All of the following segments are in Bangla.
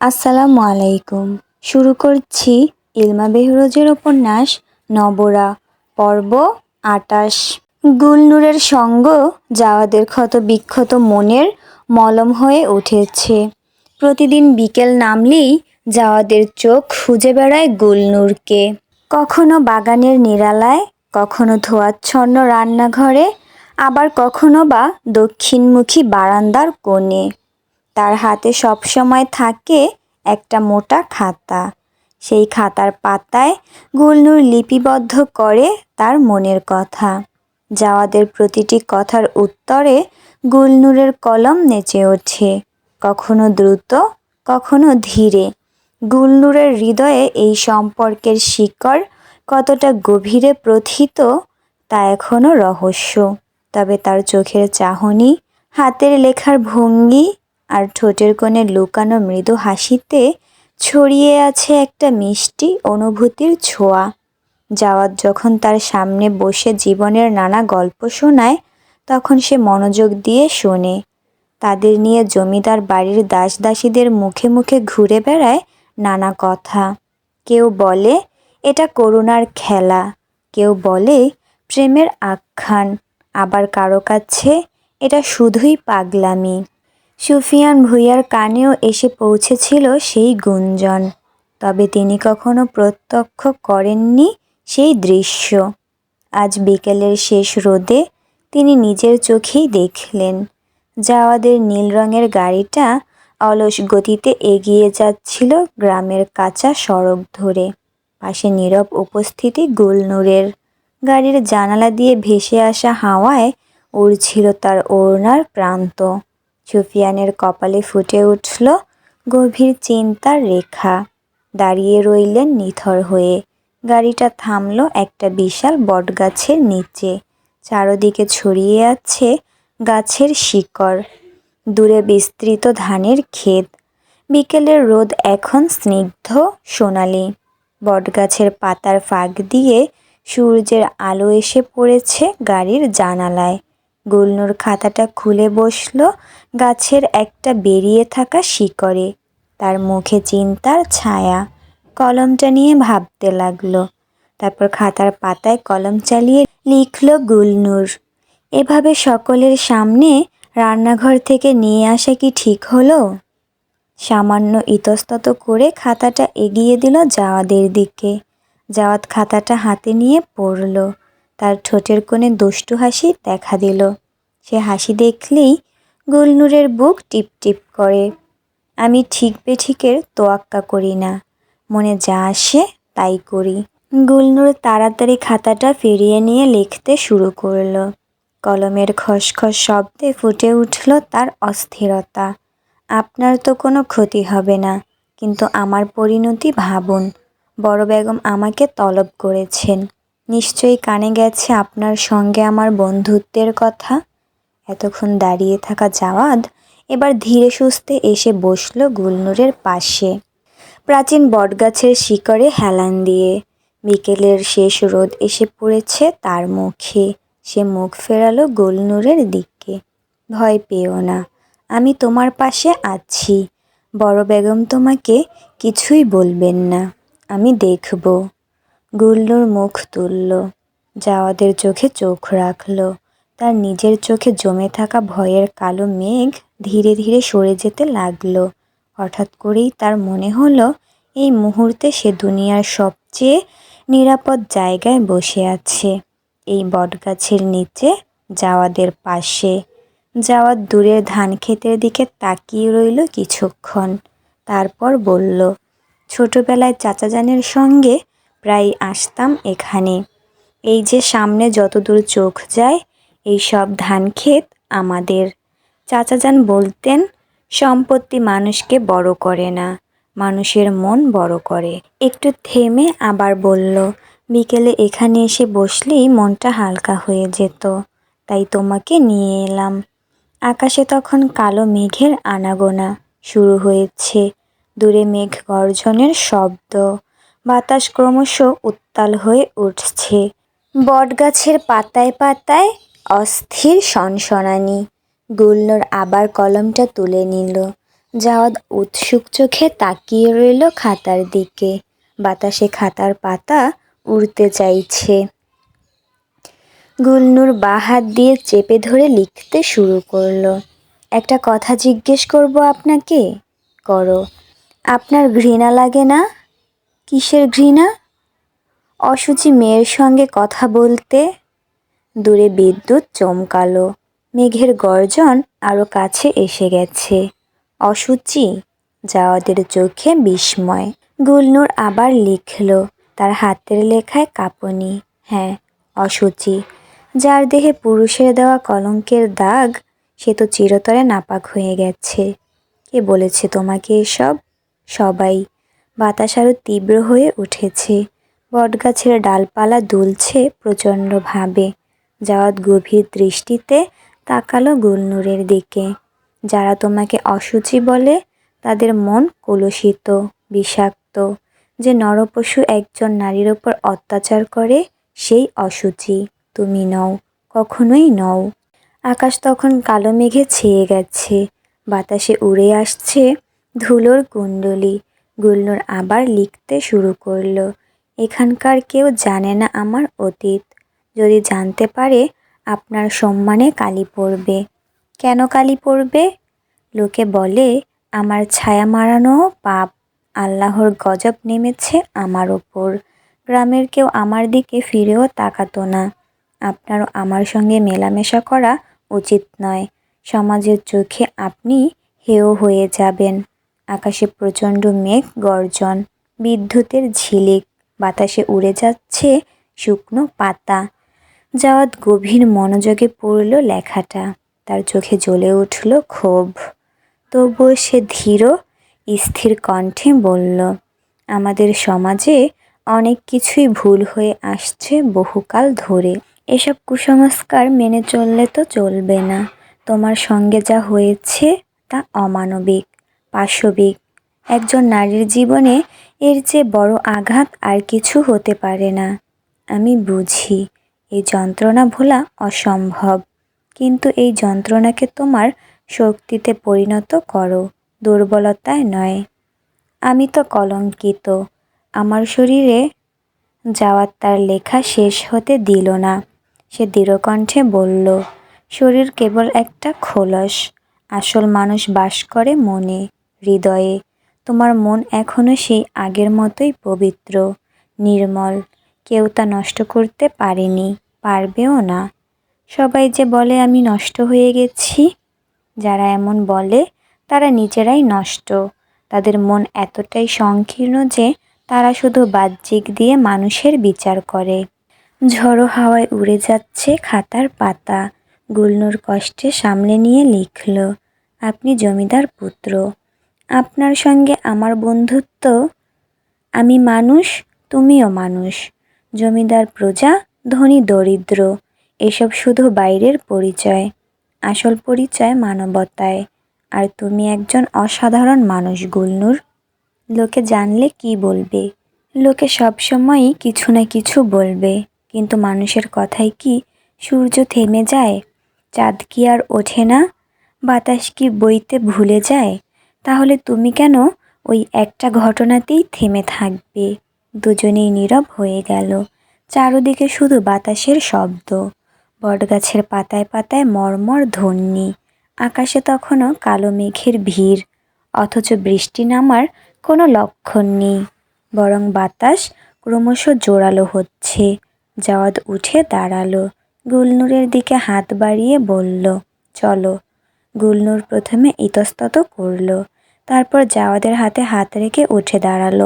আসসালামু আলাইকুম। শুরু করছি ইলমা বেহরোজের উপন্যাস নবরা, পর্ব আটাশ। গুলনুরের সঙ্গ যাওয়াদের ক্ষত বিক্ষত মনের মলম হয়ে উঠেছে। প্রতিদিন বিকেল নামলেই যাওয়াদের চোখ খুঁজে বেড়ায় গুলনুরকে। কখনো বাগানের নিরালায়, কখনো ধোয়াচ্ছন্ন রান্নাঘরে, আবার কখনো বা দক্ষিণমুখী বারান্দার কোণে। তার হাতে সবসময় থাকে একটা মোটা খাতা। সেই খাতার পাতায় গুলনুর লিপিবদ্ধ করে তার মনের কথা। যাওয়াদের প্রতিটি কথার উত্তরে গুলনুরের কলম নেচে ওঠে। কখনো দ্রুত, কখনো ধীরে। গুলনুরের হৃদয়ে এই সম্পর্কের শিকড় কতটা গভীরে প্রথিত তা এখনও রহস্য। তবে তার চোখের চাহনি, হাতের লেখার ভঙ্গি আর ঠোঁটের কোণে লুকানো মৃদু হাসিতে ছড়িয়ে আছে একটা মিষ্টি অনুভূতির ছোঁয়া। যাওয়াত যখন তার সামনে বসে জীবনের নানা গল্প শোনায়, তখন সে মনোযোগ দিয়ে শোনে। তাদের নিয়ে জমিদার বাড়ির দাস দাসীদের মুখে মুখে ঘুরে বেড়ায় নানা কথা। কেউ বলে, এটা করুণার খেলা। কেউ বলে, প্রেমের আখ্যান। আবার কারও কাছে, এটা শুধুই পাগলামি। সুফিয়ান ভুইয়ার কানেও এসে পৌঁছেছিল সেই গুঞ্জন। তবে তিনি কখনো প্রত্যক্ষ করেননি সেই দৃশ্য। আজ বিকেলের শেষ রোদে তিনি নিজের চোখেই দেখলেন। জাওয়াদের নীল রঙের গাড়িটা অলস গতিতে এগিয়ে যাচ্ছিল গ্রামের কাঁচা সড়ক ধরে। পাশে নীরব উপস্থিতি গুলনুরের। গাড়ির জানালা দিয়ে ভেসে আসা হাওয়ায় উড়ছিল তার ওড়নার প্রান্ত। সুফিয়ানের কপালে ফুটে উঠল গভীর চিন্তার রেখা। দাঁড়িয়ে রইলেন নিথর হয়ে। গাড়িটা থামল একটা বিশাল বটগাছের নিচে। চারদিকে ছড়িয়ে আছে গাছের শিকড়। দূরে বিস্তৃত ধানের ক্ষেত। বিকেলের রোদ এখন স্নিগ্ধ, সোনালি। বটগাছের পাতার ফাঁক দিয়ে সূর্যের আলো এসে পড়েছে গাড়ির জানালায়। গুলনুর খাতাটা খুলে বসল, গাছের একটা বেরিয়ে থাকা শিকড়ে। তার মুখে চিন্তার ছায়া। কলমটা নিয়ে ভাবতে লাগল। তারপর খাতার পাতায় কলম চালিয়ে লিখল গুলনুর, এভাবে সকলের সামনে রান্নাঘর থেকে নিয়ে আসা কি ঠিক হলো? সামান্য ইতস্তত করে খাতাটা এগিয়ে দিল জাওয়াদের দিকে। জাওয়াত খাতাটা হাতে নিয়ে পড়ল। তার ঠোঁটের কোণে দুষ্টু হাসি দেখা দিল। সে হাসি দেখলেই গুলনুরের বুক টিপ টিপ করে। আমি ঠিক বেঠিকের তোয়াক্কা করি না। মনে যা আসে তাই করি। গুলনুর তাড়াতাড়ি খাতাটা ফিরিয়ে নিয়ে লিখতে শুরু করল। কলমের খসখস শব্দে ফুটে উঠল তার অস্থিরতা। আপনার তো কোনো ক্ষতি হবে না, কিন্তু আমার পরিণতি ভাবুন। বড় বেগম আমাকে তলব করেছেন। নিশ্চয়ই কানে গেছে আপনার সঙ্গে আমার বন্ধুত্বের কথা? এতক্ষণ দাঁড়িয়ে থাকা জাওয়াদ এবার ধীরে সুস্থে এসে বসল গুলনুরের পাশে। প্রাচীন বটগাছের শিকড়ে হেলান দিয়ে। বিকেলের শেষ রোদ এসে পড়েছে তার মুখে। সে মুখ ফেরালো গুলনুরের দিকে। ভয় পেও না, আমি তোমার পাশে আছি। বড় বেগম তোমাকে কিছুই বলবেন না। আমি দেখব। গুল্লুর মুখ তুলল জাওয়াদের চোখে চোখ রাখল। তার নিজের চোখে জমে থাকা ভয়ের কালো মেঘ ধীরে ধীরে সরে যেতে লাগল। হঠাৎ করেই তার মনে হলো, এই মুহূর্তে সে দুনিয়ার সবচেয়ে নিরাপদ জায়গায় বসে আছে। এই বটগাছের নিচে জাওয়াদের পাশে। যাওয়ার দূরের ধান ক্ষেতের দিকে তাকিয়ে রইল কিছুক্ষণ। তারপর বলল, ছোটবেলায় চাচাজানের সঙ্গে প্রায় আসতাম এখানে। এই যে সামনে যতদূর চোখ যায়, এই সব ধান ক্ষেত আমাদের। চাচাজান বলতেন, সম্পত্তি মানুষকে বড় করে না, মানুষের মন বড় করে। একটু থেমে আবার বলল, বিকেলে এখানে এসে বসলেই মনটা হালকা হয়ে যেত, তাই তোমাকে নিয়ে এলাম। আকাশে তখন কালো মেঘের আনাগোনা শুরু হয়েছে। দূরে মেঘ গর্জনের শব্দ। বাতাস ক্রমশ উত্তাল হয়ে উঠছে। বটগাছের পাতায় পাতায় অস্থির সনসনানি। গুলনোর আবার কলমটা তুলে নিল। জাওয়াদ উৎসুক চোখে তাকিয়ে রইল খাতার দিকে। বাতাসে খাতার পাতা উড়তে চাইছে। গুলনুর বা হাত দিয়ে চেপে ধরে লিখতে শুরু করল। একটা কথা জিজ্ঞেস করব আপনাকে? করো। আপনার ঘৃণা লাগে না? কিসের ঘৃণা? অসুচি মেয়ের সঙ্গে কথা বলতে দূরে বিদ্যুৎ চমকালো, মেঘের গর্জন আরও কাছে এসে গেছে। অসুচি যাওয়াদের চোখে বিস্ময়। গুলনুর আবার লিখল, তার হাতের লেখায় কাঁপুনি। হ্যাঁ অসুচি যার দেহে পুরুষের দেওয়া কলঙ্কের দাগ, সে তো চিরতরে নাপাক হয়ে গেছে। কে বলেছে তোমাকে এসব? সবাই বাতাস আরও তীব্র হয়ে উঠেছে। বটগাছের ডালপালা দুলছে প্রচণ্ডভাবে। যাওয়াত গভীর দৃষ্টিতে তাকালো গুলনুরের দিকে। যারা তোমাকে অসুচি বলে, তাদের মন কলুষিত, বিষাক্ত। যে নরপশু একজন নারীর ওপর অত্যাচার করে, সেই অসুচি তুমি নও, কখনোই নও। আকাশ তখন কালো মেঘে ছেয়ে গেছে। বাতাসে উড়ে আসছে ধুলোর কুণ্ডলি। গুলনুর আবার লিখতে শুরু করল, এখানকার কেউ জানে না আমার অতীত। যদি জানতে পারে, আপনার সম্মানে কালি পড়বে। কেন কালি পড়বে? লোকে বলে, আমার ছায়া মারানো পাপ আল্লাহর গজব নেমেছে আমার ওপর। গ্রামের কেউ আমার দিকে ফিরেও তাকাতো না। আপনারও আমার সঙ্গে মেলামেশা করা উচিত নয়। সমাজের চোখে আপনি হেয় হয়ে যাবেন। আকাশে প্রচণ্ড মেঘ, গর্জন, বিদ্যুতের ঝিলিক, বাতাসে উড়ে যাচ্ছে শুকনো পাতা। যাওয়াত গভীর মনোযোগে পড়ল লেখাটা। তার চোখে জ্বলে উঠল ক্ষোভ। তবুও সে ধীর, স্থির কণ্ঠে বলল, আমাদের সমাজে অনেক কিছুই ভুল হয়ে আসছে বহুকাল ধরে। এসব কুসংস্কার মেনে চললে তো চলবে না। তোমার সঙ্গে যা হয়েছে তা অমানবিক। পাশবিক। একজন নারীর জীবনে এর চেয়ে বড় আঘাত আর কিছু হতে পারে না। আমি বুঝি, এই যন্ত্রণা ভোলা অসম্ভব। কিন্তু এই যন্ত্রণাকে তোমার শক্তিতে পরিণত করো, দুর্বলতায় নয়। আমি তো কলঙ্কিত, আমার শরীরে যাওয়ার তার লেখা শেষ হতে দিল না। সে দৃঢ়কণ্ঠে বলল, শরীর কেবল একটা খোলস, আসল মানুষ বাস করে মনে। হৃদয়ে। তোমার মন এখনও সেই আগের মতোই পবিত্র, নির্মল। কেউ তা নষ্ট করতে পারেনি, পারবেও না। সবাই যে বলে, আমি নষ্ট হয়ে গেছি যারা এমন বলে, তারা নিজেরাই নষ্ট। তাদের মন এতটাই সংকীর্ণ যে, তারা শুধু বাহ্যিক দিয়ে মানুষের বিচার করে। ঝড়ো হাওয়ায় উড়ে যাচ্ছে খাতার পাতা। গুলনুর কষ্টে সামলে নিয়ে লিখল, আপনি জমিদার পুত্র। আপনার সঙ্গে আমার বন্ধুত্ব। আমি মানুষ, তুমিও মানুষ। জমিদার প্রজা, ধনী দরিদ্র। এসব শুধু বাইরের পরিচয়, আসল পরিচয় মানবতায়। আর তুমি একজন অসাধারণ মানুষ, গুলনুর। লোকে জানলে কি বলবে? লোকে সবসময়ই কিছু না কিছু বলবে। কিন্তু মানুষের কথায় কি সূর্য থেমে যায়? চাঁদ কি আর ওঠে না? বাতাস কি বইতে ভুলে যায়? তাহলে তুমি কেন ওই একটা ঘটনাতেই থেমে থাকবে? দুজনেই নীরব হয়ে গেল। চারদিকে শুধু বাতাসের শব্দ। বটগাছের পাতায় পাতায় মর্মর ধ্বনি। আকাশে তখনও কালো মেঘের ভিড়। অথচ বৃষ্টি নামার কোনো লক্ষণ নেই। বরং বাতাস ক্রমশ জোরালো হচ্ছে। জাওয়াদ উঠে দাঁড়াল। গুলনুরের দিকে হাত বাড়িয়ে বলল, চলো গুলনুর প্রথমে ইতস্তত করল, তারপর জাওয়াদের হাতে হাত রেখে উঠে দাঁড়াল।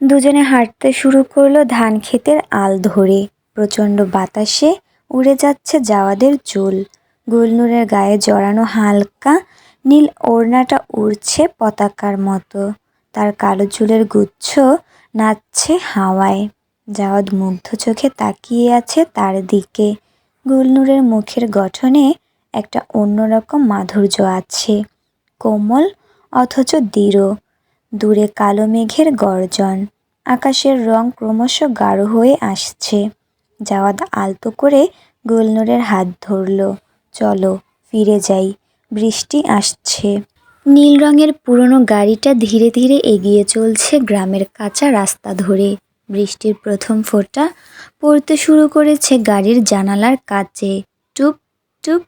দুজনে হাঁটতে শুরু করল ধান ক্ষেতের আল ধরে। প্রচণ্ড বাতাসে উড়ে যাচ্ছে জাওয়াদের চুল। গুলনুরের গায়ে জড়ানো হালকা নীল ওড়নাটা উড়ছে পতাকার মতো। তার কালো চুলের গুচ্ছ নাচছে হাওয়ায়। জাওয়াদ মুগ্ধ চোখে তাকিয়ে আছে তার দিকে। গুলনুরের মুখের গঠনে একটা অন্যরকম মাধুর্য আছে। কোমল অথচ দৃঢ়। দূরে কালো মেঘের গর্জন। আকাশের রং ক্রমশ গাঢ় হয়ে আসছে। জাওয়াদ আলতো করে গুলনুরের হাত ধরল। চলো, ফিরে যাই। বৃষ্টি আসছে। নীল রঙের পুরনো গাড়িটা ধীরে ধীরে এগিয়ে চলছে গ্রামের কাঁচা রাস্তা ধরে। বৃষ্টির প্রথম ফোঁটা পড়তে শুরু করেছে গাড়ির জানালার কাছে টুপ টুপ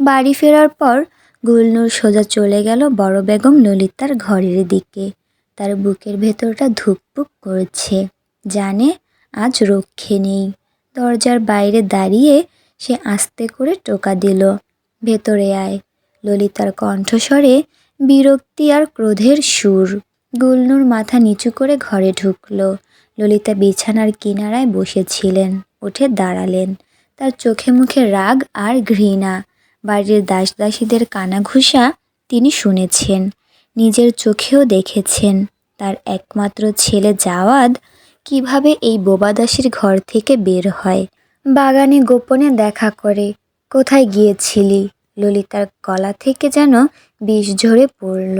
বাড়ি ফেরার পর গুলনুর সোজা চলে গেল বড় বেগম ললিতার ঘরের দিকে। তার বুকের ভেতরটা ধুকপুক করছে। জানে আজ রক্ষে নেই। দরজার বাইরে দাঁড়িয়ে সে আস্তে করে টোকা দিল। ভেতরে আয়। ললিতার কণ্ঠস্বরে বিরক্তি আর ক্রোধের সুর। গুলনুর মাথা নিচু করে ঘরে ঢুকলো। ললিতা বিছানার কিনারায় বসেছিলেন, উঠে দাঁড়ালেন। তার চোখে মুখে রাগ আর ঘৃণা। বাড়ির দাসদাসীদের কানাঘুষা তিনি শুনেছেন, নিজের চোখেও দেখেছেন। তার একমাত্র ছেলে জাওয়াদ কীভাবে এই বোবাদাসীর ঘর থেকে বের হয়? বাগানে গোপনে দেখা করে, কোথায় গিয়েছিলি? ললিতার গলা থেকে যেন বিষ ঝরে পড়ল।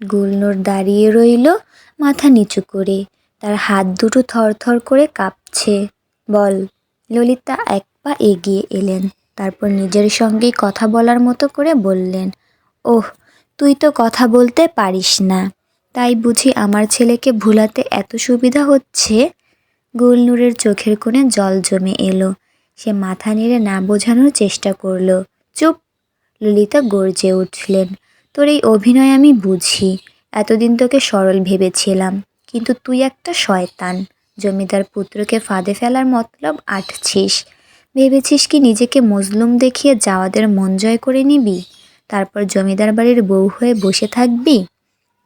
গুলনোর দাঁড়িয়ে রইল মাথা নিচু করে, তার হাত দুটো থরথর করে কাঁপছে। বল, ললিতা এক পা এগিয়ে এলেন। তারপর নিজের সঙ্গেই কথা বলার মতো করে বললেন, ওহ, তুই তো কথা বলতে পারিস না। তাই বুঝি আমার ছেলেকে ভুলাতে এত সুবিধা হচ্ছে? গুলনুরের চোখের কোণে জল জমে এলো। সে মাথা নেড়ে না বোঝানোর চেষ্টা করল। চুপ! ললিতা গর্জে উঠলেন। তোর এই অভিনয় আমি বুঝি। এতদিন তোকে সরল ভেবেছিলাম। কিন্তু তুই একটা শয়তান। জমিদার পুত্রকে ফাঁদে ফেলার মতলব আটছিস। ভেবেছিস কি নিজেকে মজলুম দেখিয়ে যাওয়াদের মন জয় করে নিবি? তারপর জমিদার বাড়ির বউ হয়ে বসে থাকবি?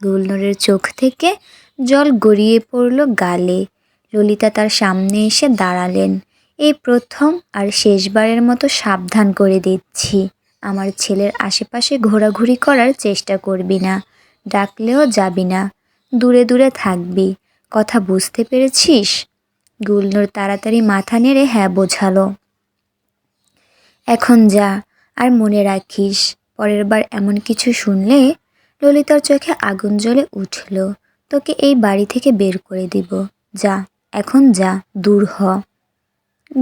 গুলনুরের চোখ থেকে জল গড়িয়ে পড়ল গালে। ললিতা তার সামনে এসে দাঁড়ালেন। এই প্রথম আর শেষবারের মতো সাবধান করে দিচ্ছি। আমার ছেলের আশেপাশে ঘোরাঘুরি করার চেষ্টা করবি না, ডাকলেও যাবি না। দূরে দূরে থাকবি। কথা বুঝতে পেরেছিস? গুলনুর তাড়াতাড়ি মাথা নেড়ে হ্যাঁ বোঝালো। এখন যা, আর মনে রাখিস, পরের বার এমন কিছু শুনলে ললিতার চোখে আগুন জ্বলে উঠল। তোকে এই বাড়ি থেকে বের করে দিব। যা, এখন যা, দূর হ।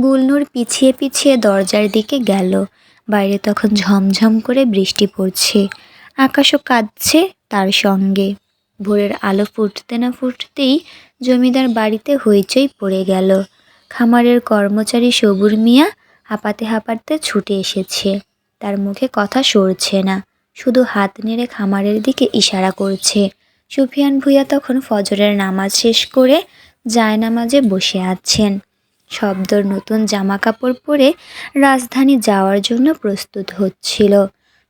গুলনুর পিছিয়ে পিছিয়ে দরজার দিকে গেল। বাইরে তখন ঝমঝম করে বৃষ্টি পড়ছে। আকাশও কাঁদছে তার সঙ্গে। ভোরের আলো ফুটতে না ফুটতেই জমিদার বাড়িতে হইচই পড়ে গেল। খামারের কর্মচারী সবুর মিয়া হাঁপাতে হাঁপাতে ছুটে এসেছে। তার মুখে কথা সরছে না। শুধু হাত নেড়ে খামারের দিকে ইশারা করছে। সুফিয়ান ভুইয়া তখন ফজরের নামাজ শেষ করে জায়নামাজে বসে আছেন। শব্দর নতুন জামা কাপড় পরে রাজধানী যাওয়ার জন্য প্রস্তুত হচ্ছিল।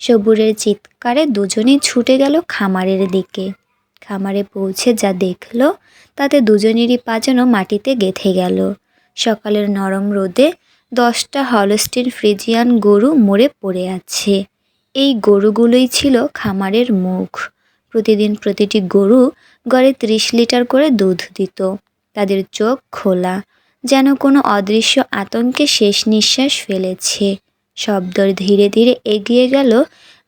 সবুরের চিৎকারে দুজনেই ছুটে গেল খামারের দিকে। খামারে পৌঁছে যা দেখল, তাতে দুজনেরই পা যেন মাটিতে গেথে গেল। সকালের নরম রোদে দশটা হলস্টিন ফ্রিজিয়ান গরু মরে পড়ে আছে। এই গরুগুলোই ছিল খামারের মুখ। প্রতিদিন প্রতিটি গরু গড়ে ত্রিশ লিটার করে দুধ দিত। তাদের চোখ খোলা, যেন কোনো অদৃশ্য আতঙ্কে শেষ নিঃশ্বাস ফেলেছে। শব্দর ধীরে ধীরে এগিয়ে গেল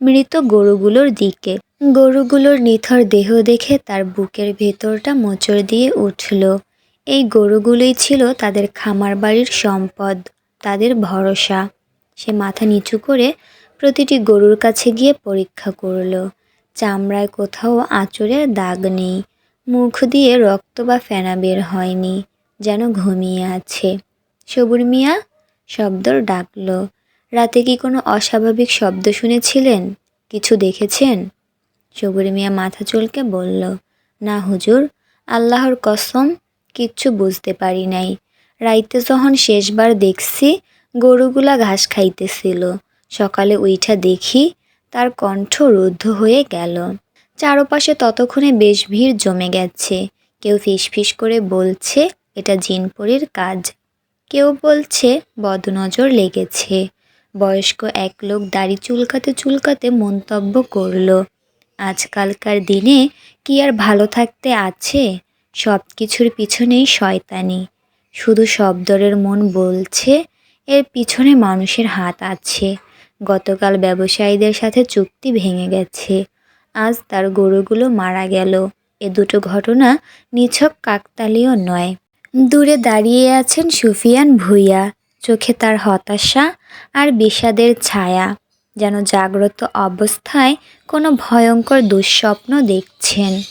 মৃত গরুগুলোর দিকে। গরুগুলোর নিথর দেহ দেখে তার বুকের ভেতরটা মোচড় দিয়ে উঠল। এই গরুগুলোই ছিল তাদের খামার বাড়ির সম্পদ। তাদের ভরসা। সে মাথা নিচু করে প্রতিটি গরুর কাছে গিয়ে পরীক্ষা করল। চামড়ায় কোথাও আঁচড়ের দাগ নেই। মুখ দিয়ে রক্ত বা ফেনা বের হয়নি, যেন ঘুমিয়ে আছে। সবুর মিয়া শব্দর ডাকল। রাতে কি কোনো অস্বাভাবিক শব্দ শুনেছিলেন? কিছু দেখেছেন? সবুর মিয়া মাথা চুলকে বলল, না হুজুর, আল্লাহর কসম, কিচ্ছু বুঝতে পারি নাই। রাইতে যখন শেষবার দেখছি, গরুগুলা ঘাস খাইতেছিল। সকালে উইঠা দেখি, তার কণ্ঠ রুদ্ধ হয়ে গেল। চারপাশে ততক্ষণে বেশ ভিড় জমে গেছে। কেউ ফিসফিস করে বলছে, এটা জিনপরির কাজ। কেউ বলছে, বদনজর লেগেছে। বয়স্ক এক লোক দাড়ি চুলকাতে চুলকাতে মন্তব্য করল, আজকালকার দিনে কি আর ভালো থাকতে আছে? সব কিছুর পিছনেই শয়তানি। শুধু শব্দরের মন বলছে, এর পিছনে মানুষের হাত আছে। গতকাল ব্যবসায়ীদের সাথে চুক্তি ভেঙে গেছে। আজ তার গরুগুলো মারা গেল। এ দুটো ঘটনা নিছক কাকতালীয় নয়। দূরে দাঁড়িয়ে আছেন সুফিয়ান ভুইয়া। চোখে তার হতাশা আর বিষাদের ছায়া। যেন জাগ্রত অবস্থায় কোনো ভয়ঙ্কর দুঃস্বপ্ন দেখছেন।